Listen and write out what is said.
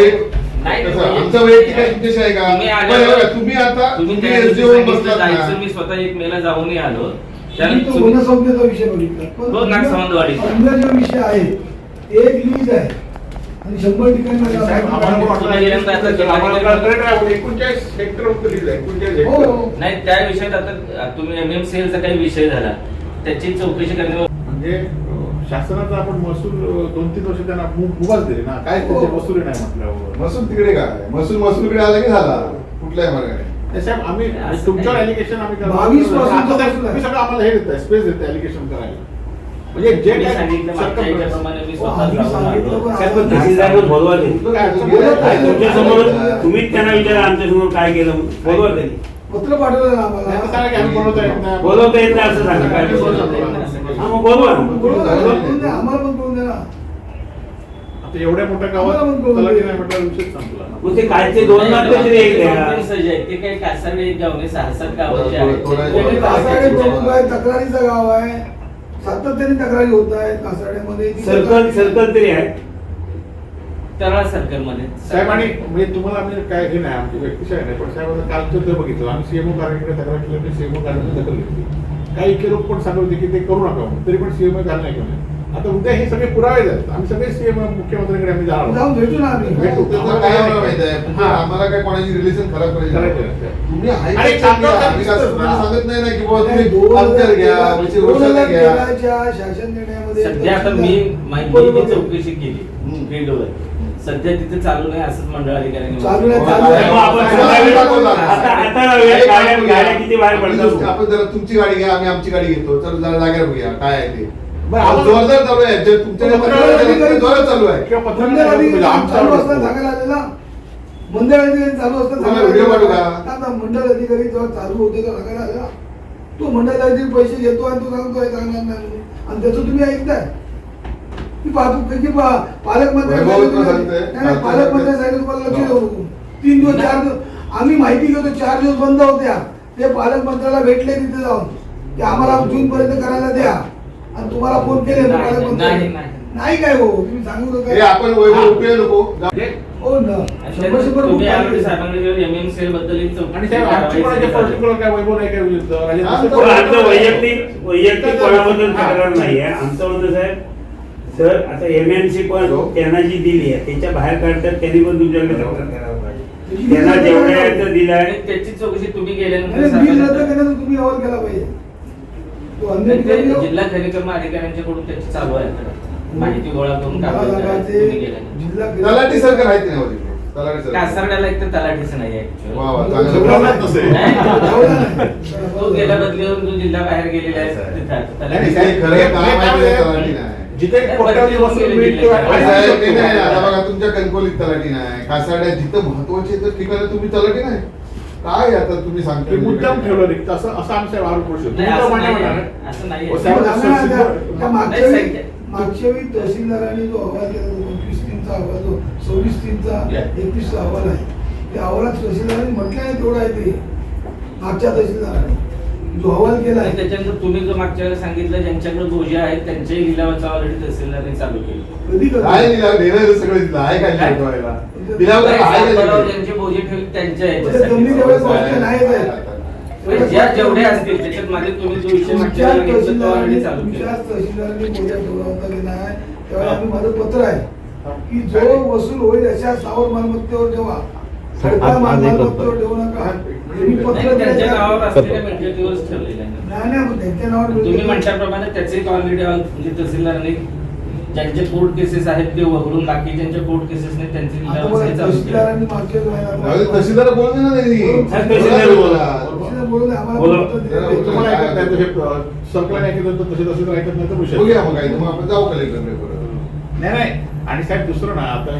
काय तुमच्याशी आहे का? तुम्ही बरं, आल्यावर- बरं, तुम्ही आता तुम्ही त्या दिवशी सांगितलं जायचं. मी स्वतः एक मेला जाऊनही आलो. तुम्ही त्यानंतर तो तुम्ही- वनसंपदेचा विषय बघितला पण हो, जो विषय आहे एक लीज आहे. आणि शंभर ठिकाणी मला साहेब, आम्हाला पण वाटलं तुम्ही गेल्यानंतर आता की आम्हाला जिल्हाधिकारी- कळकळत राहून एकोणचाळीस हेक्टर होतं लिहिलं, एकोणचाळीस हो, हेक्टर. हो. नाही त्या विषयात आता तुम्ही एम एम चा काही विषय झाला. त्याची चौकशी करणे म्हणजे शासनाचा आपण महसूल दोन तीन वर्ष त्यांना मुभाच दिली ना. काय त्याचे हो. वसुली नाही म्हटल्यावर? महसूल तिकडे काय महसूल महसूलकडे आला की झाला. कुठल्याही मार्गाने. ते साहेब आम्ही तुमच्यावर एलिगेशन आम्ही. तुम्ही सगळं आम्हाला हे देताय स्पेस देताय एलिगेशन करायला. म्हणजे जे काय सांगितलं हो, तुम्हीच त्यांना विचारा आमच्यासमोर काय केलं म्हणून. पत्र पाठवलं आम्हाला. बोलवता येत नाही असं सांगा काय. हा, मग बोलवा आम्हाला पण द्या एवढ्या मोठ्या गावात विषय संपला ते कालचे दोन लाख तरी. ते काही कासारवे एक गाव नाही सहा सात गावाचे आहेत. तक्रारीचं गाव आहे सातत्याने तक्रारी होत आहेत कासाड्यामध्ये सर्कल सर्कल तरी आहे तराळ सर्कलमध्ये साहेब आणि म्हणजे तुम्हाला आम्ही काय हे नाही आमची व्यक्तिशय नाही पण साहेब आता कालचं ते बघितलं. आम्ही सीएमओ कार्यालयाकडे तक्रार केली मी सीएमओ कार्यालयाने दखल घेतली. काही इतके लोक पण सांगत होते की ते करू नका तरी पण सीएमओ झालं नाही केलं. आता उद्या हे सगळे पुरावे आहेत आम्ही सगळे सीएम मुख्यमंत्र्यांकडे आम्ही जाणार जाऊन. भेटू ना आम्ही भेटू. त्याचं काय माहीत आहे हा. आम्हाला काय कोणाची रिलेशन खराब करायची करायचं नाही. नाही. तुम्ही काय? तुम्हाला सांगत नाही ना की बाबा नाही, तुम्ही दोन हजार घ्या तेरा- दोन हजार घ्या तेराच्या शासन निर्णयामध्ये सध्या आता मी माहिती. चौकशी केली हम्म. सध्या तिथे चालू नाही असंच मंडळ अधिकाऱ्यांनी चालू नाही. चालू. मग आपण दाखवला. आता आता गाड्या गाड्या किती बाहेर आपण पडतात आपण जरा तुमची गाडी घ्या आम्ही आमची गाडी घेतो चल जरा जागेवर बघूया काय आहे ते जोरदार चालू आहे. जे तुमच्या पण मंडळ अधिकारी- जोरात चालू आहे. किंवा पत्र मंदिर म्हणजे अधिकारी चालू. असताना सांगायला मंदिर अधिकारी चालू व्हिडिओ मंडळ अधिकारी जेव्हा चालू होते सांगायला तो मंडळ अधिकारी पैसे घेतो आणि तो सांगतो हे सांगणार नाही. म्हणून. आणि त्याचं तुम्ही ऐकताय. की पा- की पा- पालकमंत्री पालकमंत्री सांगितलं तुम्हाला लक्ष देऊ तीन दिवस चार दिवस आम्ही माहिती घेतो चार दिवस बंद होत्या. ते पालकमंत्र्याला भेटले तिथे जाऊन. की आम्हाला जून पर्यंत करायला द्या. आणि तुम्हाला फोन केले नाही, पालकमंत्री नाही, नाही. नाही. काय हो तुम्ही सांगू नका. हे आपण वैभव उपयोग नको. म्हणजे हो ना. शंभर शंभर तुम्ही रुपये यावेळी साहेबांकडे एमएमसीएलबद्दल एक चौकशी आणि साहेब आमची कोणाच्या कारवाई पर्टिक्युलर काय वैभव नाही काय विरुद्ध? राजेंद्र हा, आमचं वैयक्तिक वैयक्तिक कोणाबद्दल तक्रार नाही आहे आमचं म्हणणं साहेब सर आता पण हो. त्यांना जी दिली आहे त्याच्या बाहेर काढतात त्यांनी पण तुमच्याकडे तक्रार करायला पाहिजे त्यांना जेवढ्या दिलं आहे आणि त्याची चौकशी तुम्ही गेल्यानंतर नाही, बिल रद्द साहेबांकडे- केलं तर तुम्ही अहवाल केला पाहिजे तो अन्य नाही, ते ठिकाणी जिल्हा कार्यक्रम अधिकाऱ्यांच्याकडून त्याची चालू आहे. माहिती गोळा करून तलाठी सरकार आहेत कासारड्याला एक तर तलाठीचं नाही. तो गेल्या बदलीवरून जो जिल्हा बाहेर गेलेला आहे. जिथे गेले गेले. तुमच्या कणकोलीत तलाठी नाही. कासाड्यात जिथं महत्त्वाचे तर ठिकाणी तुम्ही तलाठी नाही. काय आता तुम्ही सांगता? मुद्दाम ठेवलं रिक्त असं असं आमचा आरोप करू शकतो हो, मागच्या वेळी सांगितलं. मागच्या वेळी तहसीलदारांनी जो अहवाल केला तो पंचवीस तीनचा अहवाल जो सव्वीस तीनचा. एकवीसचा अहवाल आहे. त्या अहवालात तहसीलदारांनी म्हटलं आहे तेवढं आहे ते. मागच्या तहसीलदारांनी. जो अहवाल केला आहे. त्याच्यानंतर तुम्ही जो मागच्या वेळेला सांगितलं ज्यांच्याकडे गोजे आहेत त्यांच्याही लिलावाचा ऑलरेडी तहसीलदारांनी चालू केलं. कधी काय देणार सगळं दिलं आहे काय? ठेवायला? आहे ज्यांचे बोजे ठेवले त्यांच्या म्हणजे जमिनी तेवढ्या ह्याच्यासाठी. गोष्टी नाही आहेत. म्हणजे ज्या जेवढ्या असतील त्याच्यात माझे तुम्ही जो विषय मागच्या तुमच्या वेळेला घेतला तो तहसीलदारांनी ऑलरेडी चालू तुमच्या केला तहसीलदारांनी मोठ्या तेव्हा आम्ही माझं पत्र आहे की जो वसूल होईल अशा स्थावर मालमत्तेवर ठेवा. सरकार मालमत्तेवर ठेवू नका. त्यांच्या. नावावर ठेवलेलं नाही. नाही त्यांच्या नावावर तुम्ही मिळकत- म्हटल्याप्रमाणे त्याचे ऑलरेडी म्हणजे तहसीलदारांनी ज्यांचे कोर्ट केसेस आहेत ते वगळून बाकी ज्यांच्या कोर्ट केसेस नाही त्यांचे तहसीलदार बोलले ना. तुम्हाला ऐकत नाही. तर हे सर्कल ऐकत नाही तर तसे तसे ऐकत नाही तर बघूया मग काय तर मग आपण जाऊ कलेक्टर नाही नाही. आणि साहेब दुसरं ना आता